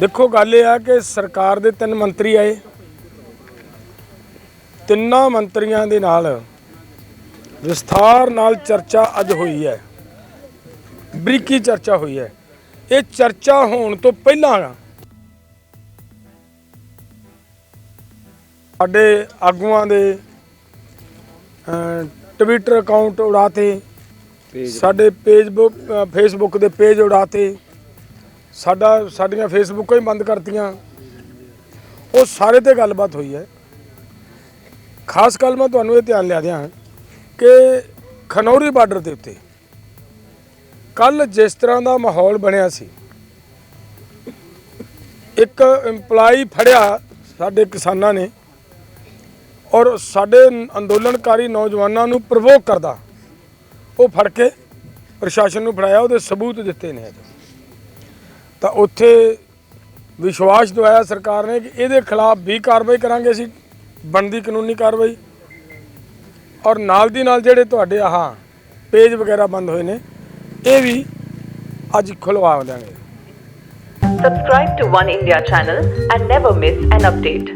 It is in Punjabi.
ਦੇਖੋ ਗੱਲ ਇਹ ਆ ਕਿ ਸਰਕਾਰ ਦੇ ਤਿੰਨ ਮੰਤਰੀ ਆਏ। ਤਿੰਨਾਂ ਮੰਤਰੀਆਂ ਦੇ ਨਾਲ ਵਿਸਥਾਰ ਨਾਲ ਚਰਚਾ ਅੱਜ ਹੋਈ ਹੈ। ਬਰੀਕੀ ਚਰਚਾ ਹੋਈ ਹੈ। ਇਹ ਚਰਚਾ ਹੋਣ ਤੋਂ ਪਹਿਲਾਂ ਸਾਡੇ ਆਗੂਆਂ ਦੇ ਟਵਿੱਟਰ ਅਕਾਊਂਟ ਉਡਾਤੇ ਸਾਡੇ ਪੇਜਬੁੱਕ ਅ, ਫੇਸਬੁੱਕ ਦੇ ਪੇਜ ਉਡਾਤੇ ਸਾਡਾ ਸਾਡੀਆਂ ਫੇਸਬੁੱਕਾਂ ਹੀ ਬੰਦ ਕਰਤੀਆਂ। ਉਹ ਸਾਰੇ ਤੇ ਗੱਲਬਾਤ ਹੋਈ ਹੈ। ਖਾਸ ਗੱਲ ਮੈਂ ਤੁਹਾਨੂੰ ਇਹ ਧਿਆਨ ਲਿਆ ਦਿਆਂ ਕਿ ਖਨੌਰੀ ਬਾਰਡਰ ਦੇ ਉੱਤੇ ਕੱਲ ਜਿਸ ਤਰ੍ਹਾਂ ਦਾ ਮਾਹੌਲ ਬਣਿਆ ਸੀ, ਇੱਕ EMPLOYE ਫੜਿਆ ਸਾਡੇ ਕਿਸਾਨਾਂ ਨੇ ਔਰ ਸਾਡੇ ਅੰਦੋਲਨਕਾਰੀ ਨੌਜਵਾਨਾਂ ਨੂੰ ਪ੍ਰਵੋਕ ਕਰਦਾ। ਉਹ ਫੜ ਕੇ ਪ੍ਰਸ਼ਾਸਨ ਨੂੰ ਫੜਾਇਆ, ਉਹਦੇ ਸਬੂਤ ਦਿੱਤੇ ਨੇ ਅੱਜ। ਤਾਂ ਉੱਥੇ ਵਿਸ਼ਵਾਸ ਦਵਾਇਆ ਸਰਕਾਰ ਨੇ ਕਿ ਇਹਦੇ ਖਿਲਾਫ ਵੀ ਕਾਰਵਾਈ ਕਰਾਂਗੇ ਅਸੀਂ, ਬਣਦੀ ਕਾਨੂੰਨੀ ਕਾਰਵਾਈ ਔਰ ਨਾਲ ਦੀ ਨਾਲ ਜਿਹੜੇ ਤੁਹਾਡੇ ਆਹ ਪੇਜ ਵਗੈਰਾ ਬੰਦ ਹੋਏ ਨੇ, ਇਹ ਵੀ ਅੱਜ ਖੁਲਵਾ ਦਿਆਂਗੇ Subscribe to One India channel and never miss an update.